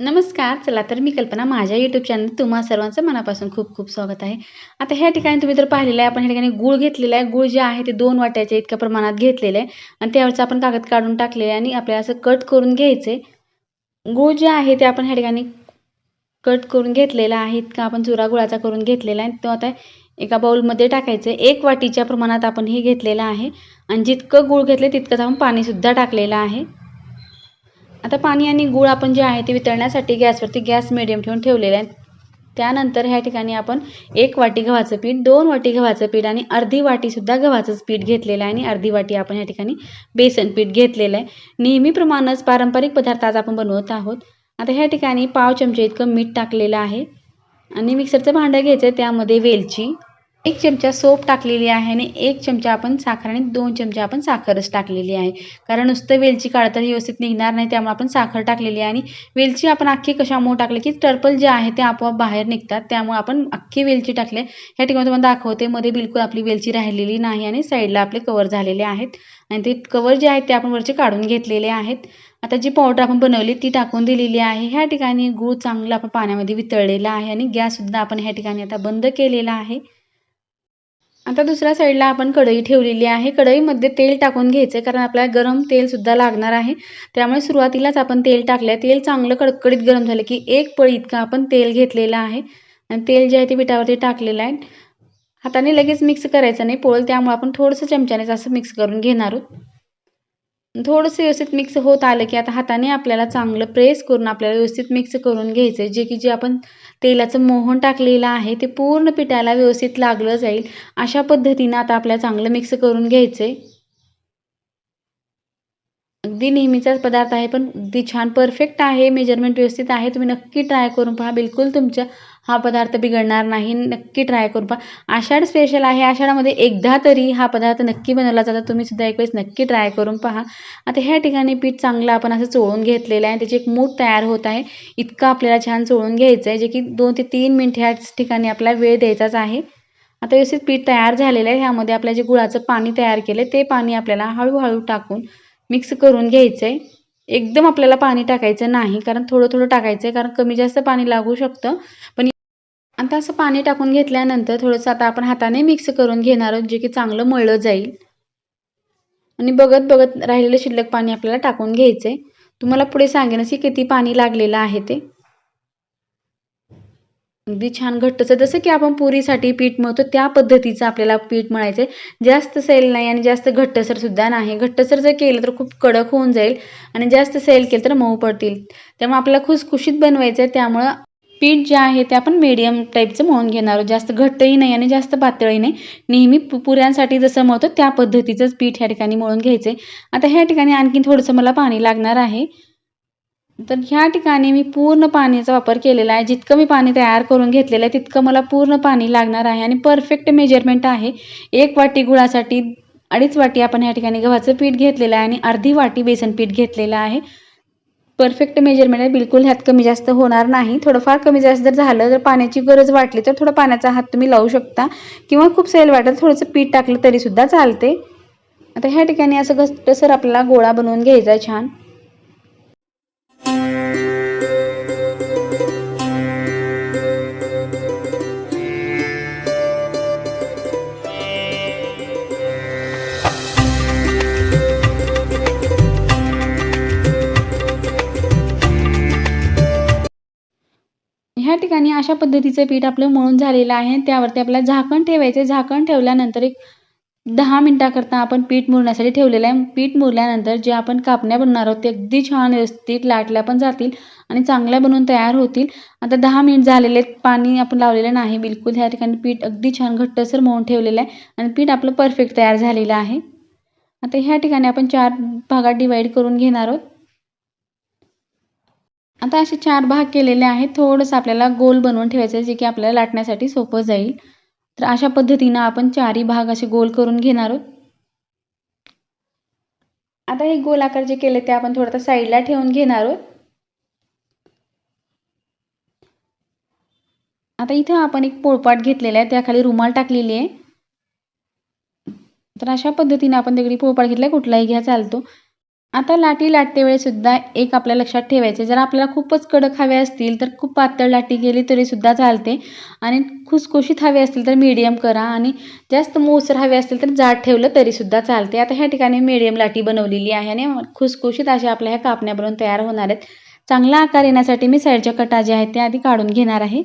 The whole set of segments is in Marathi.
नमस्कार चला तर मी कल्पना माझ्या यूट्यूब चॅनल तुम्हा सर्वांचं मनापासून खूप खूप स्वागत आहे. आता ह्या ठिकाणी तुम्ही जर पाहिलेलं आहे आपण ह्या ठिकाणी गूळ घेतलेला आहे. गूळ जे आहे ते दोन वाट्याच्या इतक्या प्रमाणात घेतलेलं आहे. आणि त्यावरचं आपण कागद काढून टाकलेलं आहे आणि आपल्याला असं कट करून घ्यायचं आहे गूळ जे आहे ते आपण ह्या ठिकाणी कट करून घेतलेला आहे. इतका आपण चुरा गुळाचा करून घेतलेला आहे. तो आता एका बाउलमध्ये टाकायचं आहे एक वाटीच्या प्रमाणात आपण हे घेतलेलं आहे. आणि जितकं गूळ घेतलं तितकंच आपण पाणीसुद्धा टाकलेलं आहे. आता पाणी आणि गूळ आपण जे आहे ते वितळण्यासाठी गॅसवरती गॅस मिडियम ठेवून ठेवलेलं आहे त्यानंतर ह्या ठिकाणी आपण एक वाटी गव्हाचं पीठ दोन वाटी गव्हाचं पीठ आणि अर्धी वाटीसुद्धा गव्हाचंच पीठ घेतलेलं आहे आणि अर्धी वाटी आपण ह्या ठिकाणी बेसन पीठ घेतलेलं आहे. नेहमीप्रमाणेच पारंपरिक पदार्थ आज आपण बनवत आहोत. आता ह्या ठिकाणी पाव चमचे इतकं मीठ टाकलेलं आहे. आणि मिक्सरचं भांडं घ्यायचं आहे त्यामध्ये वेलची एक चमचा सोप टाकलेली आहे आणि एक चमचा आपण साखर आणि दोन चमचा आपण साखरच टाकलेली आहे. कारण नुसतं वेलची काढता व्यवस्थित निघणार नाही त्यामुळे आपण साखर टाकलेली आहे आणि वेलची आपण अख्खी कशामुळे टाकली की टर्पल जे आहे ते आपोआप बाहेर निघतात. त्यामुळे आपण अख्खी वेलची टाकले ह्या ठिकाणी तुम्हाला दाखवते मध्ये बिलकुल आपली वेलची राहिलेली नाही आणि साईडला आपले कवर झालेले आहेत. आणि ते कवर जे आहेत ते आपण वरचे काढून घेतलेले आहेत. आता जी पावडर आपण बनवली ती टाकून दिलेली आहे. ह्या ठिकाणी गूळ चांगला आपण पाण्यामध्ये वितळलेला आहे आणि गॅससुद्धा आपण ह्या ठिकाणी आता बंद केलेला आहे. आता दुसऱ्या साईडला आपण कढई ठेवलेली आहे. कढईमध्ये तेल टाकून घ्यायचं आहे कारण आपल्याला गरम तेलसुद्धा लागणार आहे. त्यामुळे सुरुवातीलाच आपण तेल टाकलं आहे तेल चांगलं कडकडीत गरम झालं की एक पळी इतकं आपण तेल घेतलेलं आहे. आणि तेल जे आहे ते पिठावरती टाकलेलं आहे. हाताने लगेच मिक्स करायचं नाही. पोळ त्यामुळे आपण थोडंसं चमच्यानेच असं मिक्स करून घेणार आहोत. थोडंसं व्यवस्थित मिक्स होत आलं की आता हाताने आपल्याला चांगलं प्रेस करून आपल्याला व्यवस्थित मिक्स करून घ्यायचं आहे जे की जे आपण तेलाचं मोहन टाकलेलं आहे ते पूर्ण पिठाला व्यवस्थित लागलं जाईल. अशा पद्धतीनं आता आपल्याला चांगलं मिक्स करून घ्यायचं आहे अगदी नेहमीचाच पदार्थ आहे पण अगदी छान परफेक्ट आहे. मेजरमेंट व्यवस्थित आहे. तुम्ही नक्की ट्राय करून पहा. बिलकुल तुमच्या हा पदार्थ बिघडणार नाही नक्की ट्राय करून पहा. आषाढ स्पेशल आहे आषाढामध्ये एकदा तरी हा पदार्थ नक्की बनवला जातो. तुम्ही सुद्धा एक वेळेस नक्की ट्राय करून पहा. आता ह्या ठिकाणी पीठ चांगलं आपण असं चोळून घेतलेलं आहे. त्याची एक मूठ तयार होत आहे. इतकं आपल्याला छान चोळून घ्यायचं आहे जे की दोन ते तीन मिनिट ह्याच ठिकाणी आपला वेळ द्यायचाच आहे. आता व्यवस्थित पीठ तयार झालेलं आहे. ह्यामध्ये आपल्या जे गुळाचं पाणी तयार केलं ते पाणी आपल्याला हळूहळू टाकून मिक्स करून घ्यायचं आहे एकदम आपल्याला पाणी टाकायचं नाही कारण थोडं थोडं टाकायचं आहे कारण कमी जास्त पाणी लागू शकतं. पण आता असं पाणी टाकून घेतल्यानंतर थोडंसं आता आपण हाताने मिक्स करून घेणार आहोत जे की चांगलं मळलं जाईल. आणि बघत बघत राहिलेलं शिल्लक पाणी आपल्याला टाकून घ्यायचं आहे तुम्हाला पुढे सांगेनच की किती पाणी लागलेलं आहे ते. अगदी छान घट्टचं. जसं की आपण पुरीसाठी पीठ मळतो त्या पद्धतीचं आपल्याला पीठ मळायचं आहे जास्त सैल नाही आणि जास्त घट्टसर सुद्धा नाही. घट्टसर जर केलं तर खूप कडक होऊन जाईल आणि जास्त सैल केलं तर मऊ पडतील. त्यामुळे आपल्याला खुसखुशीत बनवायचं आहे त्यामुळं पीठ जे आहे ते आपण मीडियम टाईपचं मळून घेणार आहोत. जास्त घट्टही नाही आणि जास्त पातळही नाही. नेहमी पुऱ्यांसाठी जसं मळतो त्या पद्धतीचंच पीठ ह्या ठिकाणी मळून घ्यायचं आहे आता ह्या ठिकाणी आणखी थोडंसं मला पाणी लागणार आहे. तर ह्या ठिकाणी मी पूर्ण पाण्याचा वापर केलेला आहे. जितकं मी पाणी तयार करून घेतलेलं आहे तितकं मला पूर्ण पाणी लागणार आहे आणि परफेक्ट मेजरमेंट आहे. एक वाटी गुळासाठी अडीच वाटी आपण ह्या ठिकाणी गव्हाचं पीठ घेतलेलं आहे आणि अर्धी वाटी बेसन पीठ घेतलेलं आहे. परफेक्ट मेजरमेंट आहे. बिलकुल ह्यात कमी जास्त होणार नाही. थोडंफार कमी जास्त जर झालं तर पाण्याची गरज वाटली तर थोडं पाण्याचा हात तुम्ही लावू शकता. किंवा खूप सैल वाटत थोडंसं पीठ टाकलं तरीसुद्धा चालते. आता ह्या ठिकाणी असं घट्टसर आपल्याला गोळा बनवून घ्यायचा छान. ह्या ठिकाणी अशा पद्धतीचं पीठ आपलं मळून झालेलं आहे. त्यावरती आपल्याला झाकण ठेवायचं झाकण ठेवल्यानंतर एक दहा मिनटाकरता आपण पीठ मुरण्यासाठी ठेवलेलं आहे. पीठ मुरल्यानंतर जे आपण कापण्या बनणार आहोत ते अगदी छान व्यवस्थित लाटल्या पण जातील आणि चांगल्या बनवून तयार होतील. आता दहा मिनिट झालेले पाणी आपण लावलेलं नाही. बिलकुल ह्या ठिकाणी पीठ अगदी छान घट्टसर मळून ठेवलेलं आहे आणि पीठ आपलं परफेक्ट तयार झालेलं आहे. आता ह्या ठिकाणी आपण चार भागात डिवाईड करून घेणार आहोत. आता असे चार भाग केलेले आहेत. थोडंसं आपल्याला गोल बनवून ठेवायचं आहे जे की आपल्याला लाटण्यासाठी सोपं जाईल. तर अशा पद्धतीनं आपण चारही भाग असे गोल करून घेणार आहोत. आता हे गोल आकार जे केले ते आपण थोडंसं साईडला ठेवून घेणार आहोत. आता इथं आपण एक पोळपाट घेतलेला आहे त्याखाली रुमाल टाकलेली आहे. तर अशा पद्धतीने आपण तिकडे पोळपाट घेतला कुठलाही घ्या चालतो. आता लाटी लाटते वेळेसुद्धा एक आपल्या लक्षात ठेवायचं. जर आपल्याला खूपच कडक हवे असतील तर खूप पातळ लाटी केली तरीसुद्धा चालते. आणि खुसखुशीत हवे असतील तर मीडियम करा आणि जास्त मोसर हवे असतील तर जाड ठेवलं तरीसुद्धा चालते. आता ह्या ठिकाणी मीडियम लाटी बनवलेली आहे आणि खुसखुशीत अशा आपल्या ह्या कापण्या बनवून तयार होणार आहेत. चांगला आकार येण्यासाठी मी साईडच्या कटा ज्या आहेत त्या आधी काढून घेणार आहे.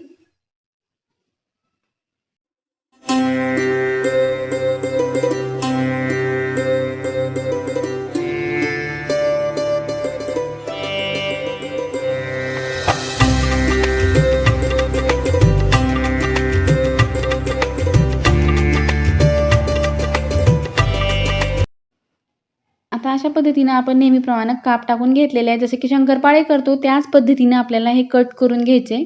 पद्धतीनं आपण नेहमीप्रमाणे काप टाकून घेतलेले आहे. जसे की शंकरपाळे करतो त्याच पद्धतीनं आपल्याला हे कट करून घ्यायचे.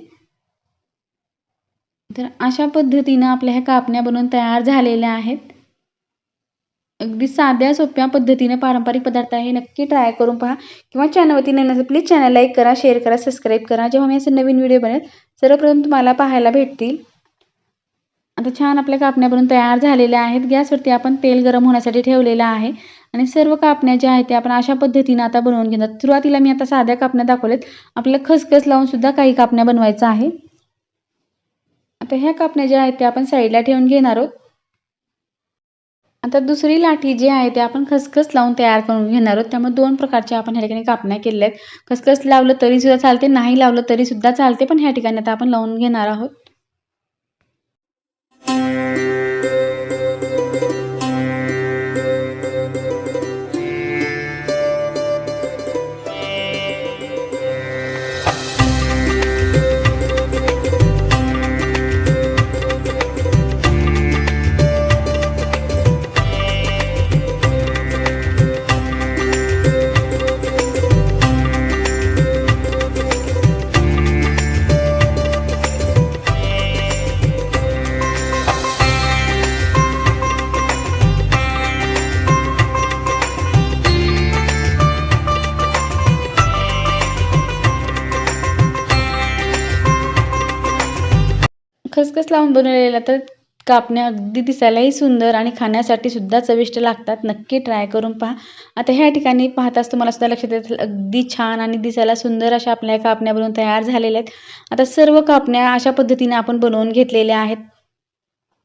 तर अशा पद्धतीनं आपल्या ह्या कापण्या बनवून तयार झालेल्या आहेत. अगदी साध्या सोप्या पद्धतीने पारंपरिक पदार्थ आहे. नक्की ट्राय करून पहा. किंवा चॅनलवरती नवीन प्लीज चॅनल लाईक करा शेअर करा सबस्क्राईब करा. जेव्हा मी असे नवीन व्हिडिओ बनेल सर्वप्रथम तुम्हाला पाहायला भेटतील. आता छान आपल्या कापण्यावरून तयार झालेल्या आहेत. गॅसवरती आपण तेल गरम होण्यासाठी ठेवलेलं आहे. आणि सर्व कापण्या ज्या आहेत त्या आपण अशा पद्धतीनं आता बनवून घेणार. सुरुवातीला मी आता साध्या कापण्या दाखवल्यात आपल्याला खसखस लावून सुद्धा काही कापण्या बनवायचं आहे. आता ह्या कापण्या ज्या आहेत त्या आपण साईडला ठेवून घेणार आहोत. आता दुसरी लाठी जी आहे ते आपण खसखस लावून तयार करून घेणार आहोत. त्यामुळे दोन प्रकारच्या आपण ह्या ठिकाणी कापण्या केलेल्या आहेत. खसखस लावलं तरी सुद्धा चालते नाही लावलं तरी सुद्धा चालते. पण ह्या ठिकाणी आता आपण लावून घेणार आहोत. खसखस लावून बनवलेल्या तर कापण्या अगदी दिसायलाही सुंदर आणि खाण्यासाठी सुद्धा चविष्ट लागतात. नक्की ट्राय करून पहा. आता ह्या ठिकाणी पाहताच तुम्हाला सुद्धा लक्षात येतील अगदी छान आणि दिसायला सुंदर अशा आपल्या कापण्या बनवून तयार झालेल्या आहेत. आता सर्व कापण्या अशा पद्धतीने आपण बनवून घेतलेल्या आहेत.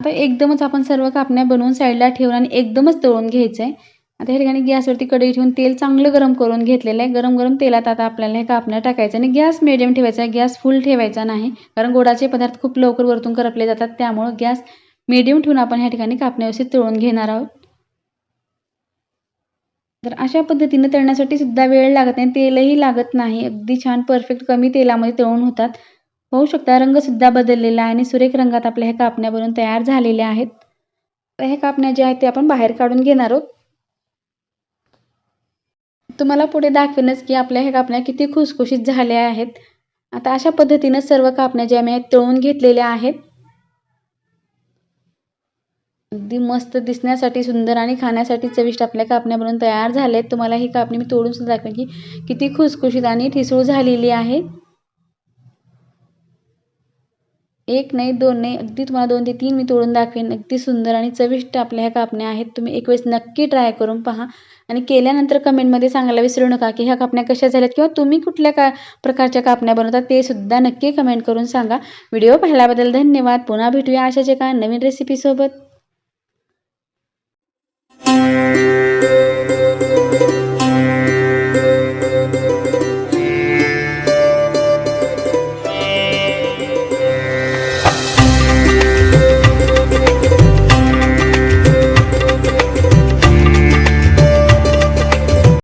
आता एकदमच आपण सर्व कापण्या बनवून साईडला ठेवून आणि एकदमच तळून घ्यायचं आहे आता ह्या ठिकाणी गॅसवरती कढई ठेवून तेल चांगलं गरम करून घेतलेलं आहे. गरम गरम तेलात आता आपल्याला हे कापण्या टाकायचं आणि गॅस मिडियम ठेवायचा आहे. गॅस फुल ठेवायचा नाही. कारण गोडाचे पदार्थ खूप लवकर वरतून करपले जातात. त्यामुळं गॅस मिडियम ठेवून आपण ह्या ठिकाणी कापण्या व्यवस्थित तळून घेणार आहोत. तर अशा पद्धतीनं तळण्यासाठी सुद्धा वेळ लागत नाही. तेलही लागत नाही. अगदी छान परफेक्ट कमी तेलामध्ये तळून होतात. होऊ शकता. रंगसुद्धा बदललेला आहे आणि सुरेख रंगात आपल्या ह्या कापण्या बनवून तयार झालेल्या आहेत. तर ह्या कापण्या ज्या आहेत ते आपण बाहेर काढून घेणार आहोत. तुम्हाला पुढे दाखवेनच की आपल्या ह्या कापण्या किती खुसखुशीत झाल्या आहेत. आता अशा पद्धतीनं सर्व कापण्या ज्या मी तळून घेतलेल्या आहेत. अगदी मस्त दिसण्यासाठी सुंदर आणि खाण्यासाठी चविष्ट आपल्या कापण्या बनवून तयार झाल्या आहेत. तुम्हाला ही कापणी मी तोडून सुद्धा दाखवेन की किती खुसखुशीत आणि ठिसूळ झालेली आहे. एक नाही दोन नाही अगदी तुम्हाला दोन ते तीन मी तोडून दाखवेन. अगदी सुंदर आणि चविष्ट आपल्या ह्या कापण्या आहेत. तुम्ही एक वेळेस नक्की ट्राय करून पहा. आणि केल्यानंतर कमेंटमध्ये सांगायला विसरू नका की ह्या कापण्या कशा झाल्यात किंवा तुम्ही कुठल्या का प्रकारच्या कापण्या बनवतात ते सुद्धा नक्की कमेंट करून सांगा. व्हिडिओ पाहिल्याबद्दल धन्यवाद. पुन्हा भेटूया अशाच एका नवीन रेसिपीसोबत